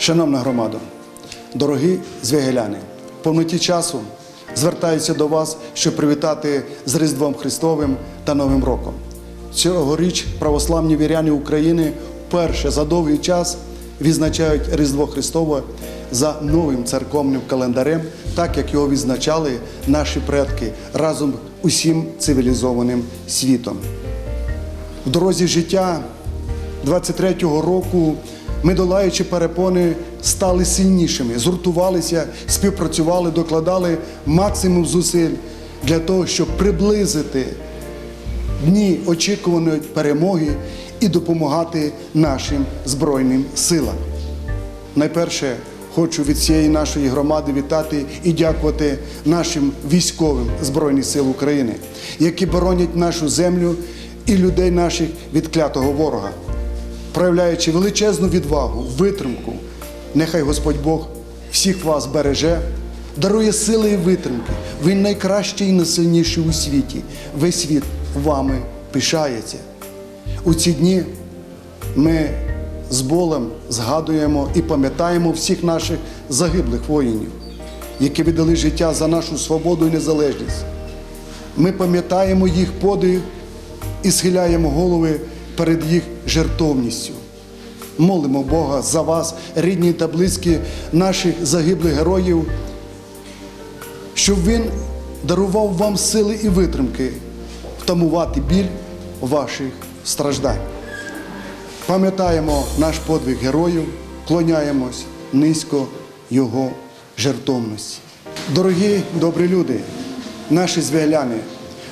Шановна громада, дорогі звягеляни, повноті часу звертаюся до вас, щоб привітати з Різдвом Христовим та Новим роком. Цьогоріч православні віряни України вперше за довгий час відзначають Різдво Христове за новим церковним календарем, так як його відзначали наші предки разом усім цивілізованим світом. В дорозі життя 23-го року ми, долаючи перепони, стали сильнішими, згуртувалися, співпрацювали, докладали максимум зусиль для того, щоб приблизити дні очікуваної перемоги і допомагати нашим Збройним силам. Найперше хочу від цієї нашої громади вітати і дякувати нашим військовим Збройних сил України, які боронять нашу землю і людей наших від клятого ворога, проявляючи величезну відвагу, витримку. Нехай Господь Бог всіх вас береже, дарує сили і витримки. Ви найкращі і найсильніші у світі. Весь світ вами пишається. У ці дні ми з болем згадуємо і пам'ятаємо всіх наших загиблих воїнів, які віддали життя за нашу свободу і незалежність. Ми пам'ятаємо їх подвиг і схиляємо голови перед їх жертовністю. Молимо Бога за вас, рідні та близькі наших загиблих героїв, щоб Він дарував вам сили і витримки втамувати біль ваших страждань. Пам'ятаємо наш подвиг героїв, клоняємось низько Його жертовності. Дорогі добрі люди, наші звяляни,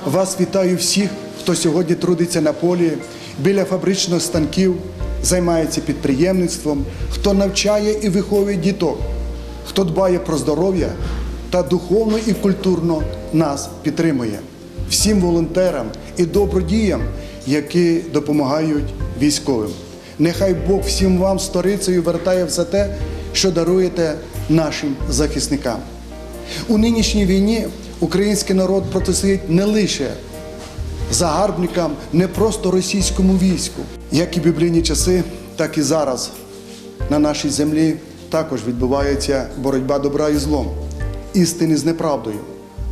вас вітаю всіх, хто сьогодні трудиться на полі, біля фабричних станків, займається підприємництвом, хто навчає і виховує діток, хто дбає про здоров'я та духовно і культурно нас підтримує. Всім волонтерам і добродіям, які допомагають військовим. Нехай Бог всім вам сторицею вертає все те, що даруєте нашим захисникам. У нинішній війні український народ протистоїть не лише загарбникам, не просто російському війську. Як і біблійні часи, так і зараз на нашій землі також відбувається боротьба добра і злом, істини з неправдою,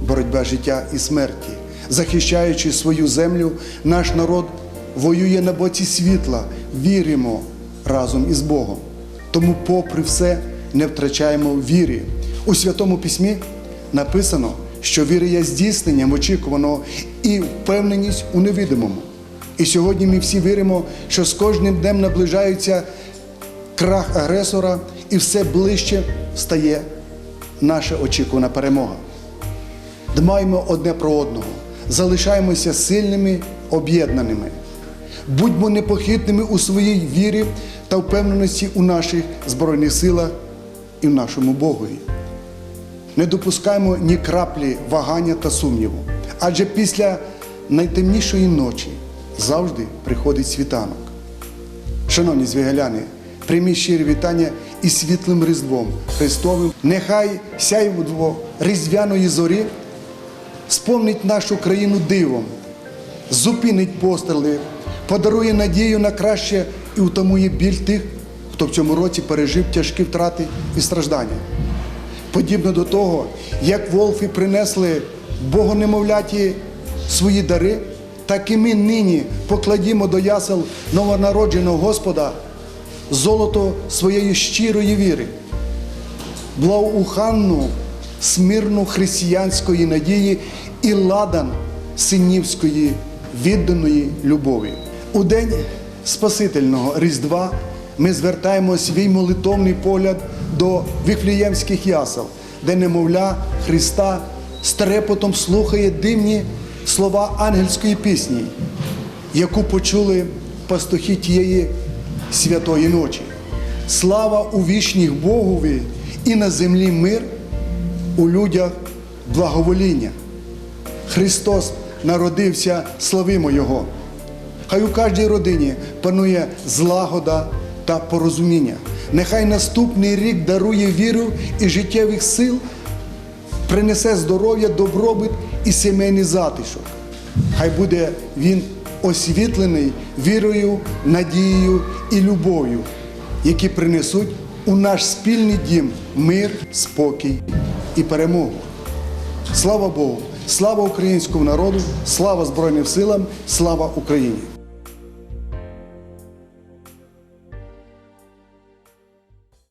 боротьба життя і смерті. Захищаючи свою землю, наш народ воює на боці світла, віримо разом із Богом. Тому, попри все, не втрачаємо віри. У Святому Письмі написано, що віра є здійсненням очікуваного і впевненість у невидимому. І сьогодні ми всі віримо, що з кожним днем наближається крах агресора і все ближче стає наша очікувана перемога. Дбаймо одне про одного, залишаємося сильними, об'єднаними. Будьмо непохитними у своїй вірі та впевненості у наших Збройних силах і в нашому Богові. Не допускаємо ні краплі вагання та сумніву, адже після найтемнішої ночі завжди приходить світанок. Шановні звігаляни, прийміть щирі вітання із світлим Різдвом Христовим. Нехай сяйво різдвяної зорі сповнить нашу країну дивом, зупинить постріли, подарує надію на краще і утамує біль тих, хто в цьому році пережив тяжкі втрати і страждання. Подібно до того, як волфи принесли богонемовляті свої дари, так і ми нині покладімо до ясел новонародженого Господа золото своєї щирої віри, благоуханну, смирну християнської надії і ладан синівської відданої любові. У день Спасительного Різдва ми звертаємо свій молитовний погляд до віфліємських ясел, де немовля Христа з трепотом слухає дивні слова ангельської пісні, яку почули пастухи тієї святої ночі. Слава у вічніх Богові і на землі мир, у людях благовоління. Христос народився, славимо Його. Хай у кожній родині панує злагода та порозуміння. Нехай наступний рік дарує віру і життєвих сил, принесе здоров'я, добробут і сімейний затишок. Хай буде він освітлений вірою, надією і любов'ю, які принесуть у наш спільний дім мир, спокій і перемогу. Слава Богу! Слава українському народу! Слава Збройним силам! Слава Україні!